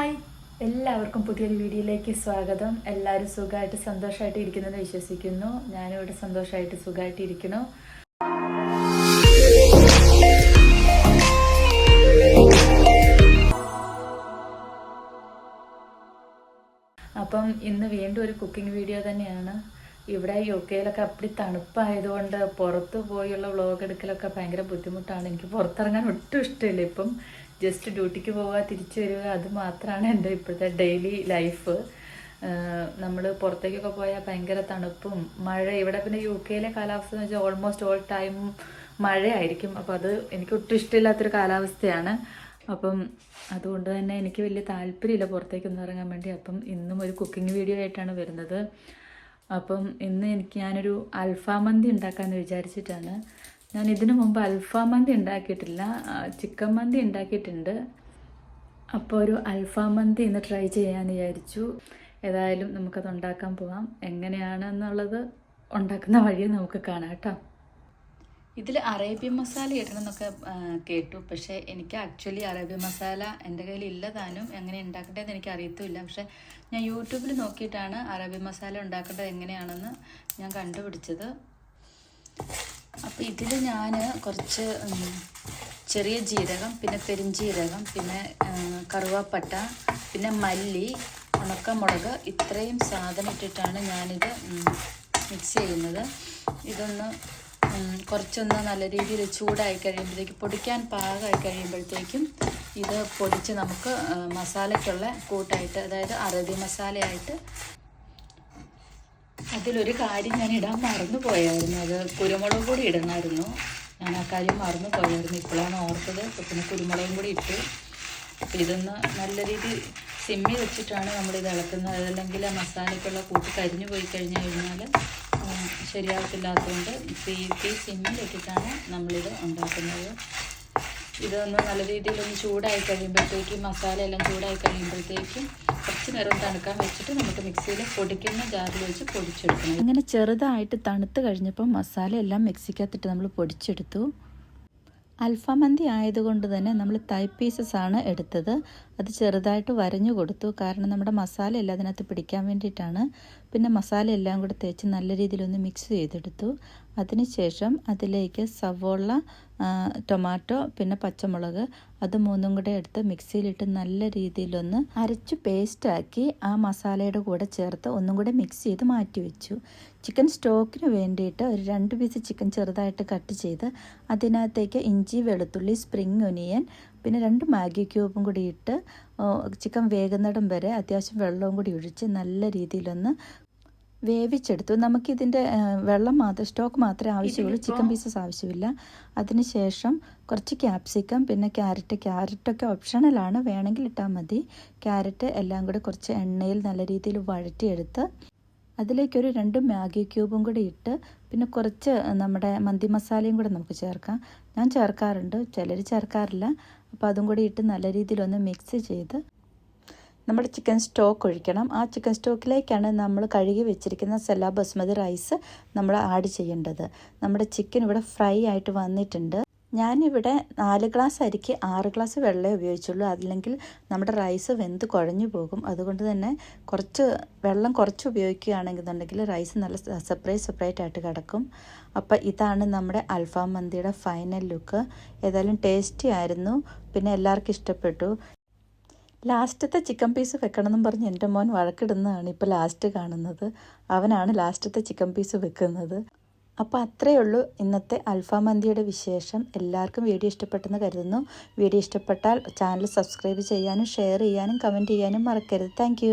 Hi. എല്ലാവർക്കും പുതിയൊരു വീഡിയോയിലേക്ക് സ്വാഗതം. എല്ലാവരും സുഖമായിട്ട് സന്തോഷമായിട്ട് ഇരിക്കുന്നെന്ന് വിശ്വസിക്കുന്നു. ഞാനും ഞാനിവിടെ സന്തോഷമായിട്ട് സുഖമായിട്ട് ഇരിക്കുന്നു. അപ്പം ഇന്ന് വീണ്ടും ഒരു കുക്കിംഗ് വീഡിയോ തന്നെയാണ്. ഇവിടെ യു കെയിലൊക്കെ അപ്പടി തണുപ്പായതുകൊണ്ട് പുറത്ത് പോയുള്ള വ്ളോഗ് എടുക്കലൊക്കെ ഭയങ്കര ബുദ്ധിമുട്ടാണ്. എനിക്ക് പുറത്തിറങ്ങാൻ ഒട്ടും ഇഷ്ടമില്ല. ഇപ്പം ജസ്റ്റ് ഡ്യൂട്ടിക്ക് പോവുക തിരിച്ചു വരിക അത് മാത്രമാണ് എന്റെ ഇപ്പോഴത്തെ ഡെയിലി ലൈഫ് നമ്മൾ പുറത്തേക്കൊക്കെ പോയാൽ ഭയങ്കര തണുപ്പും മഴ. ഇവിടെ പിന്നെ യു കെയിലെ കാലാവസ്ഥ എന്ന് വെച്ചാൽ ഓൾമോസ്റ്റ് ഓൾ ടൈം മഴയായിരിക്കും. അപ്പോൾ അത് എനിക്ക് ഒട്ടും ഇഷ്ടമില്ലാത്തൊരു കാലാവസ്ഥയാണ്. അപ്പം അതുകൊണ്ട് തന്നെ എനിക്ക് വലിയ താല്പര്യമില്ല പുറത്തേക്കൊന്നും ഇറങ്ങാൻ വേണ്ടി. അപ്പം ഇന്നും ഒരു കുക്കിംഗ് വീഡിയോ ആയിട്ടാണ് വരുന്നത്. അപ്പം ഇന്ന് എനിക്ക് ഞാനൊരു അൽഫാം മന്തി ഉണ്ടാക്കാമെന്ന് വിചാരിച്ചിട്ടാണ്. ഞാൻ ഇതിനു മുമ്പ് അൽഫാം മന്തി ഉണ്ടാക്കിയിട്ടില്ല ചിക്കൻ മന്തി ഉണ്ടാക്കിയിട്ടുണ്ട്. അപ്പോൾ ഒരു അൽഫാം മന്തി ഇന്ന് ട്രൈ ചെയ്യാമെന്ന് വിചാരിച്ചു. ഏതായാലും നമുക്കത് ഉണ്ടാക്കാൻ പോവാം. എങ്ങനെയാണെന്നുള്ളത് ഉണ്ടാക്കുന്ന വഴി നമുക്ക് കാണാം കേട്ടോ. ഇതിൽ അറേബ്യൻ മസാല ഇടണമെന്നൊക്കെ കേട്ടു. പക്ഷേ എനിക്ക് ആക്ച്വലി അറേബ്യൻ മസാല എന്റെ കയ്യിൽ ഇല്ലതാനും എങ്ങനെ ഉണ്ടാക്കേണ്ടതെന്ന് എനിക്ക് അറിയത്തുമില്ല. പക്ഷേ ഞാൻ യൂട്യൂബിൽ നോക്കിയിട്ടാണ് അറേബ്യൻ മസാല ഉണ്ടാക്കേണ്ടത് എങ്ങനെയാണെന്ന് ഞാൻ കണ്ടുപിടിച്ചത്. അപ്പോൾ ഇതിൽ ഞാൻ കുറച്ച് ചെറിയ ജീരകം പിന്നെ പെരിഞ്ജീരകം പിന്നെ കറുവാപ്പട്ട പിന്നെ മല്ലി ഉണക്കമുളക് ഇത്രയും സാധനം ഇട്ടിട്ടാണ് ഞാനിത് മിക്സ് ചെയ്യുന്നത്. ഇതൊന്ന് കുറച്ചൊന്ന് നല്ല രീതിയിൽ ചൂടായി കഴിയുമ്പോഴത്തേക്ക് പൊടിക്കാൻ പാകമായി കഴിയുമ്പോഴത്തേക്കും ഇത് പൊടിച്ച് നമുക്ക് മസാലയ്ക്കുള്ള കൂട്ടായിട്ട് അതായത് അറബി മസാലയായിട്ട് അതിലൊരു കാര്യം ഞാൻ ഇടാൻ മറന്നു പോയായിരുന്നു അത് കുരുമുളക് കൂടി ഇടണമായിരുന്നു. ഞാൻ ആ കാര്യം മറന്നു പോയായിരുന്നു ഇപ്പോഴാണ് ഓർത്തത്. പിന്നെ കുരുമുളകും കൂടി ഇട്ടു. ഇതൊന്ന് നല്ല രീതിയിൽ സിമ്മി വെച്ചിട്ടാണ് നമ്മളിത് ഇളക്കുന്നത്. അതല്ലെങ്കിൽ ആ മസാലയ്ക്കുള്ള കൂട്ട് കരിഞ്ഞു പോയി കഴിഞ്ഞു കഴിഞ്ഞാൽ ശരിയാവത്തില്ലാത്തതുകൊണ്ട് തീ തീ സിമ്മിലിട്ടിട്ടാണ് നമ്മളിത് ഉണ്ടാക്കുന്നത്. ഇതൊന്ന് നല്ല രീതിയിലൊന്ന് ചൂടായി കഴിയുമ്പോഴത്തേക്കും മസാല എല്ലാം ചൂടായി കഴിയുമ്പോഴത്തേക്കും കുറച്ച് നേരം തണുക്കാൻ വെച്ചിട്ട് നമുക്ക് മിക്സിയിൽ പൊടിക്കുന്ന ജാറിൽ വെച്ച് പൊടിച്ചെടുക്കണം. അങ്ങനെ ചെറുതായിട്ട് തണുത്ത് കഴിഞ്ഞപ്പോൾ മസാല എല്ലാം മിക്സിക്കകത്തിട്ട് നമ്മൾ പൊടിച്ചെടുത്തു. അൽഫാമന്തി ആയതുകൊണ്ട് തന്നെ നമ്മൾ തൈ പീസസ് ആണ് എടുത്തത്. അത് ചെറുതായിട്ട് വരഞ്ഞു കൊടുത്തു. കാരണം നമ്മുടെ മസാല എല്ലാം അതിനകത്ത് പിടിക്കാൻ വേണ്ടിയിട്ടാണ്. പിന്നെ മസാല എല്ലാം കൂടെ തേച്ച് നല്ല രീതിയിലൊന്ന് മിക്സ് ചെയ്തെടുത്തു. അതിനുശേഷം അതിലേക്ക് സവോള ടൊമാറ്റോ പിന്നെ പച്ചമുളക് അത് മൂന്നും കൂടെ എടുത്ത് മിക്സിയിലിട്ട് നല്ല രീതിയിലൊന്ന് അരച്ച് പേസ്റ്റാക്കി ആ മസാലയുടെ കൂടെ ചേർത്ത് ഒന്നും കൂടെ മിക്സ് ചെയ്ത് മാറ്റി വെച്ചു. ചിക്കൻ സ്റ്റോക്കിന് വേണ്ടിയിട്ട് ഒരു രണ്ട് പീസ് ചിക്കൻ ചെറുതായിട്ട് കട്ട് ചെയ്ത് അതിനകത്തേക്ക് ഇഞ്ചി വെളുത്തുള്ളി സ്പ്രിങ് ഒനിയൻ പിന്നെ രണ്ട് മാഗി ക്യൂബും കൂടി ഇട്ട് ചിക്കൻ വേകുന്നിടം വരെ അത്യാവശ്യം വെള്ളവും കൂടി ഒഴിച്ച് നല്ല രീതിയിലൊന്ന് വേവിച്ചെടുത്തു. നമുക്കിതിന്റെ വെള്ളം മാത്രം സ്റ്റോക്ക് മാത്രമേ ആവശ്യമുള്ളൂ. ചിക്കൻ പീസസ് ആവശ്യമില്ല. അതിനുശേഷം കുറച്ച് ക്യാപ്സിക്കം പിന്നെ ക്യാരറ്റ് ക്യാരറ്റൊക്കെ ഓപ്ഷണലാണ് വേണമെങ്കിൽ ഇട്ടാൽ മതി. ക്യാരറ്റ് എല്ലാം കൂടെ കുറച്ച് എണ്ണയിൽ നല്ല രീതിയിൽ വഴറ്റിയെടുത്ത് അതിലേക്കൊരു രണ്ട് മാഗി ക്യൂബും കൂടി ഇട്ട് പിന്നെ കുറച്ച് നമ്മുടെ മന്തി മസാലയും കൂടെ നമുക്ക് ചേർക്കാം. ഞാൻ ചേർക്കാറുണ്ട്. ചിലർ ചേർക്കാറില്ല. അപ്പോൾ അതും കൂടി ഇട്ട് നല്ല രീതിയിലൊന്ന് മിക്സ് ചെയ്ത് നമ്മുടെ ചിക്കൻ സ്റ്റോക്ക് ഒഴിക്കണം. ആ ചിക്കൻ സ്റ്റോക്കിലേക്കാണ് നമ്മൾ കഴുകി വെച്ചിരിക്കുന്ന സെല്ല ബസ്മതി റൈസ് നമ്മൾ ആഡ് ചെയ്യേണ്ടത്. നമ്മുടെ ചിക്കൻ ഇവിടെ ഫ്രൈ ആയിട്ട് വന്നിട്ടുണ്ട്. ഞാനിവിടെ നാല് ഗ്ലാസ് അരിക്ക് ആറ് ഗ്ലാസ് വെള്ളമേ ഉപയോഗിച്ചുള്ളൂ. അല്ലെങ്കിൽ നമ്മുടെ റൈസ് വെന്ത് കുഴഞ്ഞു പോകും. അതുകൊണ്ട് തന്നെ കുറച്ച് വെള്ളം കുറച്ച് ഉപയോഗിക്കുകയാണെന്നുണ്ടെങ്കിൽ റൈസ് നല്ല സെപ്പറേറ്റ് സെപ്പറേറ്റ് ആയിട്ട് കിടക്കും. അപ്പോൾ ഇതാണ് നമ്മുടെ അൽഫാം മന്തിയുടെ ഫൈനൽ ലുക്ക് ഏതായാലും ടേസ്റ്റി ആയിരുന്നു. പിന്നെ എല്ലാവർക്കും ഇഷ്ടപ്പെട്ടു. ലാസ്റ്റത്തെ ചിക്കൻ പീസ് വെക്കണമെന്നും പറഞ്ഞ് എന്റെ മോൻ വഴക്കിടുന്നതാണ് ഇപ്പോൾ ലാസ്റ്റ് കാണുന്നത്. അവനാണ് ലാസ്റ്റത്തെ ചിക്കൻ പീസ് വെക്കുന്നത്. അപ്പോൾ അത്രയേ ഉള്ളൂ ഇന്നത്തെ അൽഫാം മന്തിയുടെ വിശേഷം. എല്ലാവർക്കും വീഡിയോ ഇഷ്ടപ്പെട്ടെന്ന് കരുതുന്നു. വീഡിയോ ഇഷ്ടപ്പെട്ടാൽ ചാനൽ സബ്സ്ക്രൈബ് ചെയ്യാനും ഷെയർ ചെയ്യാനും കമന്റ് ചെയ്യാനും മറക്കരുത്. താങ്ക്